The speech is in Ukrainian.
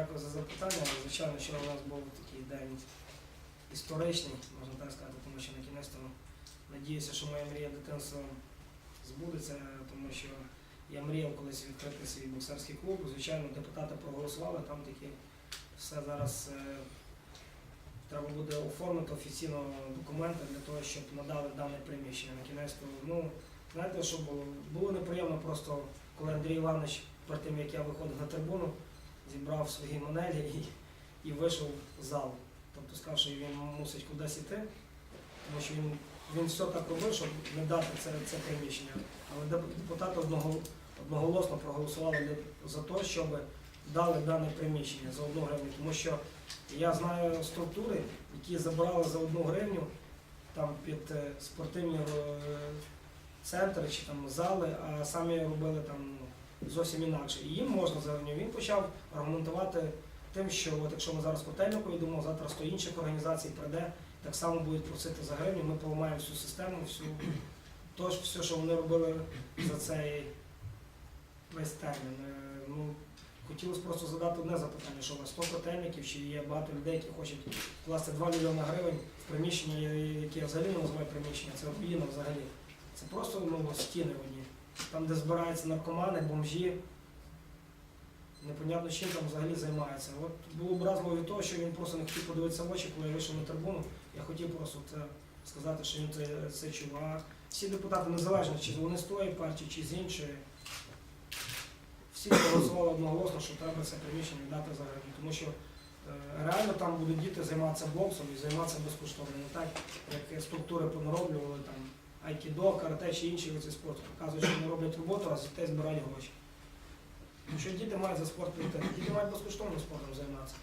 Дякую за запитання. Звичайно, що у нас був такий день історичний, можна так сказати, тому що на кінець надіюся, що моя мрія дитинства збудеться, тому що я мріяв колись відкрити свій боксерський клуб. Звичайно, депутати проголосували, там такі все зараз е, треба буде оформити офіційно документи для того, щоб надали дане приміщення. На кінець ну, знаєте, що було? Було неприємно просто, коли Андрій Іванович, перед тим як я виходив на трибуну, зібрав свої манелі і, і вийшов в зал. Тобто сказав, що він мусить кудись іти, тому що він, він все так робив, щоб не дати це, це приміщення. Але деп- депутати одного, одноголосно проголосували за те, щоб дали дане приміщення за одну гривню. Тому що я знаю структури, які забирали за одну гривню там під е, спортивні е, центри чи там зали, а самі робили там зовсім інакше. І їм можна гривню. Він почав аргументувати тим, що от якщо ми зараз котельнику йдемо, завтра 100 інших організацій прийде, так само будуть просити за гривню, ми поламаємо всю систему, всю тож все, що вони робили за цей весь термін. Е, Ну, хотілося просто задати одне запитання, що у вас 100 котельників, чи є багато людей, які хочуть вкласти 2 мільйони гривень в приміщення, яке я взагалі не називаю приміщення, це руїна взагалі. Це просто ну, стіни одні. Там, де збираються наркомани, бомжі. Непонятно, чим там взагалі займаються. От було образливо від того, що він просто не хотів подивитися в очі, коли я вийшов на трибуну. Я хотів просто це сказати, що він це, це чув. А всі депутати, незалежно, чи вони з тої партії, чи з іншої, всі проголосували одноголосно, що треба це приміщення віддати за. Тому що е, реально там будуть діти займатися боксом і займатися безкоштовно. Не так, як структури понароблювали там айкідо, карате чи інші види спорту. Показують, що вони роблять роботу, а з дітей збирають гроші. Що діти мають за спорт прийти? Діти мають безкоштовним спортом займатися.